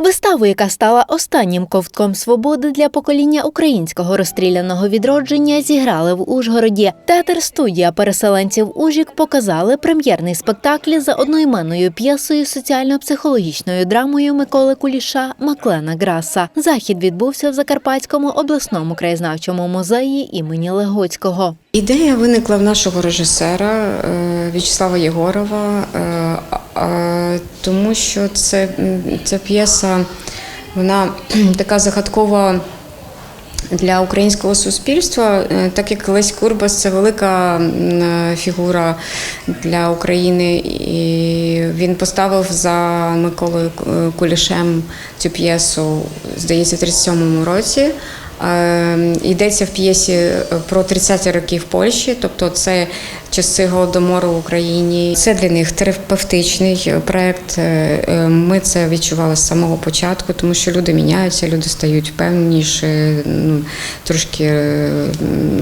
Виставу, яка стала останнім ковтком свободи для покоління українського розстріляного відродження, зіграли в Ужгороді. Театр студія переселенців Ужік показали прем'єрний спектакль за одноіменною п'єсою соціально-психологічною драмою Миколи Куліша Маклена Граса. Захід відбувся в Закарпатському обласному краєзнавчому музеї імені Легоцького. Ідея виникла в нашого режисера е, В'ячеслава Єгорова, е, тому що це, ця п'єса вона така загадкова для українського суспільства, е, так як Лесь Курбас це велика е, фігура для України, і він поставив за Миколою Кулішем цю п'єсу, здається, в 37-му році. Е, Йдеться в п'єсі е, про 30-ті роки в Польщі, тобто це часи голодомору в Україні. Це для них терапевтичний проект. Е, е, Ми це відчували з самого початку, тому що люди міняються, люди стають певніші, ну, трошки, е,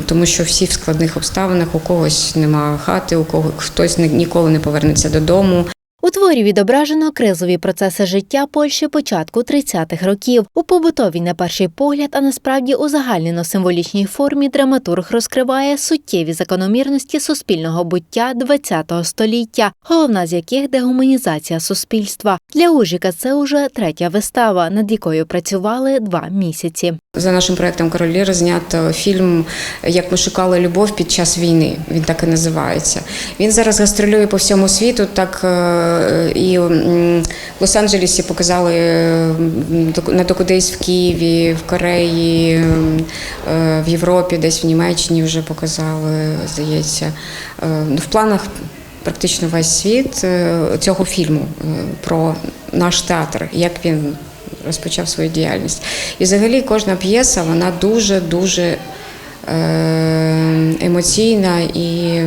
тому що всі в складних обставинах, у когось нема хати, у кого хтось ні- ніколи не повернеться додому. У творі відображено кризові процеси життя Польщі початку 30-х років. У побутовій на перший погляд, а насправді у загальнено-символічній формі драматург розкриває суттєві закономірності суспільного буття ХХ століття, головна з яких дегуманізація суспільства. Для Ужіка це уже третя вистава, над якою працювали два місяці. За нашим проектом Король знято фільм Як ми шукали любов під час війни. Він так і називається. Він зараз гастролює по всьому світу. Так е, і в Лос-Анджелесі показали е, на докудись в Києві, в Кореї, е, в Європі, десь в Німеччині вже показали, здається. Е, ну, В планах практично весь світ цього фільму про наш театр, як він розпочав свою діяльність. І взагалі кожна п'єса вона дуже дуже емоційна і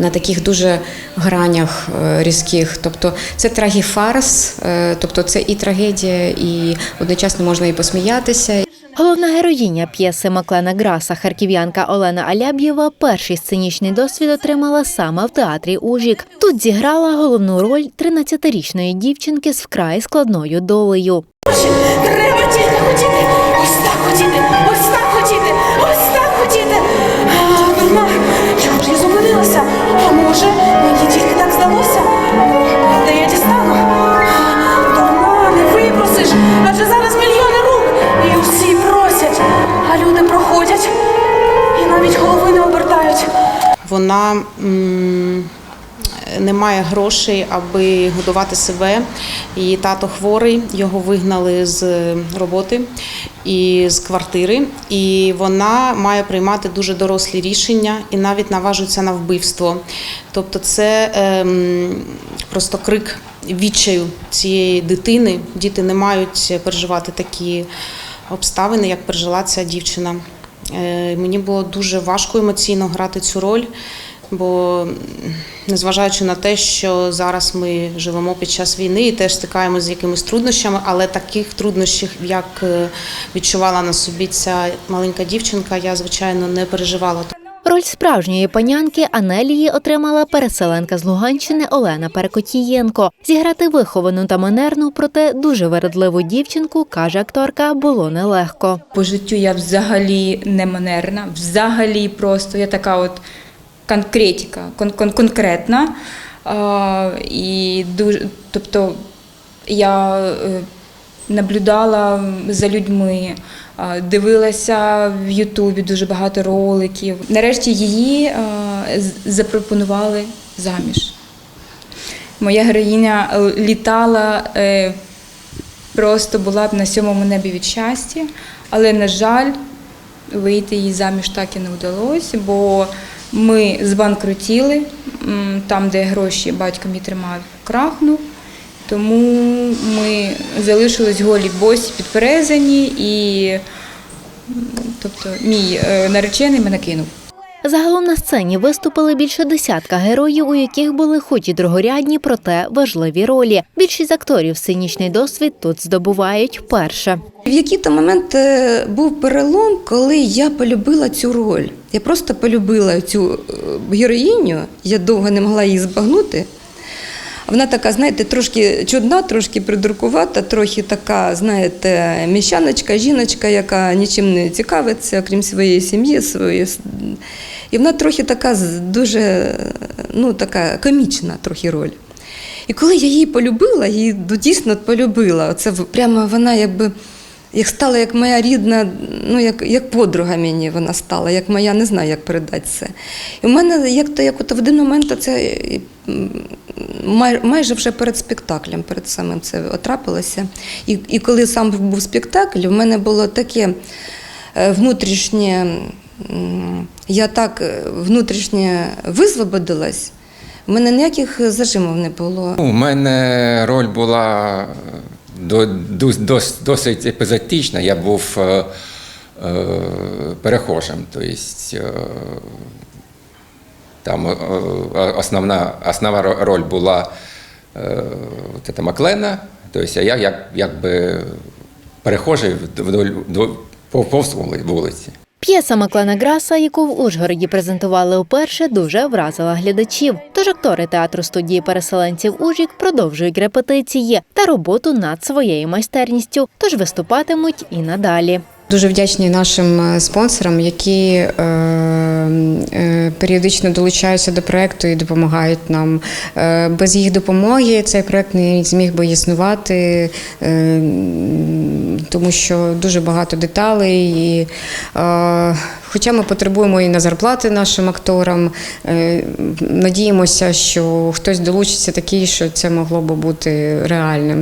на таких дуже гранях е, різких. Тобто це трагіфарс, е, тобто це і трагедія, і одночасно можна і посміятися, Головна героїня п'єси Маклена Граса, харків'янка Олена Аляб'єва, перший сценічний досвід отримала саме в театрі Ужік. Тут зіграла головну роль 13-річної дівчинки з вкрай складною долею. Треба тільки хотіти. Ось так хотіти, ось так хотіти, ось так хотіти. А, я зупинилася. А може, мені тільки так здалося? Де я дістану? А, Дурна, не випросиш, адже зараз мільйони рук. І усі просять, а люди проходять. І навіть голови не обертають. Вона м, не має грошей, аби годувати себе. Її тато хворий, його вигнали з роботи і з квартири. І вона має приймати дуже дорослі рішення і навіть наважується на вбивство. Тобто, це ем, просто крик відчаю цієї дитини. Діти не мають переживати такі обставини, як пережила ця дівчина. Е, Мені було дуже важко емоційно грати цю роль, бо незважаючи на те, що зараз ми живемо під час війни і теж стикаємося з якимись труднощами, але таких труднощів, як е, відчувала на собі ця маленька дівчинка, я звичайно не переживала. Роль справжньої панянки Анелії отримала переселенка з Луганщини Олена Перекотієнко. Зіграти виховану та манерну, проте дуже вередливу дівчинку, каже акторка, було нелегко. По життю я взагалі не манерна, взагалі просто я така от конкретика, кон- кон- конкретна. А, і дуже, тобто я е, наблюдала за людьми, дивилася в Ютубі дуже багато роликів. Нарешті її запропонували заміж. Моя героїня літала е, просто була б на сьомому небі від щастя, але, на жаль, вийти їй заміж так і не вдалося, бо ми збанкрутіли, там, де гроші батько мій тримав, крахнув. Тому ми залишились голі босі підперезані і тобто, мій е, наречений мене кинув. Загалом на сцені виступили більше десятка героїв, у яких були хоч і другорядні, проте важливі ролі. Більшість акторів сценічний досвід тут здобувають вперше. В який-то момент е, був перелом, коли я полюбила цю роль. Я просто полюбила цю е, героїню, я довго не могла її збагнути. Вона така, знаєте, трошки чудна, трошки придуркувата, трохи така, знаєте, міщаночка, жіночка, яка нічим не цікавиться, крім своєї сім'ї, своєї. І вона трохи така дуже ну, така комічна трохи роль. І коли я її полюбила, її ну, дійсно полюбила. Це прямо вона якби як стала як моя рідна, ну як, як подруга мені вона стала, як моя, не знаю, як передати це. І в мене як то як от в один момент це май, майже вже перед спектаклем, перед самим це трапилося. І, і коли сам був спектакль, в мене було таке е, внутрішнє, я так е, внутрішньо висвободилась. У мене ніяких зажимів не було. У мене роль була дос- досить епізотично. Я був е, е, перехожим. Тобто, там основна, основна роль була е, Маклена. Тобто, я як, якби перехожий вдоль, вдоль, повз вулиці. П'єса Маклена Граса, яку в Ужгороді презентували вперше, дуже вразила глядачів. Тож актори театру студії переселенців Ужік продовжують репетиції та роботу над своєю майстерністю, тож виступатимуть і надалі. Дуже вдячні нашим е, спонсорам, які е, періодично долучаються до проекту і допомагають нам. Е, без їх допомоги цей проект не зміг би існувати, е, тому що дуже багато деталей. І, е, хоча ми потребуємо і на зарплати нашим акторам, е, надіємося, що хтось долучиться такий, що це могло би бути реальним.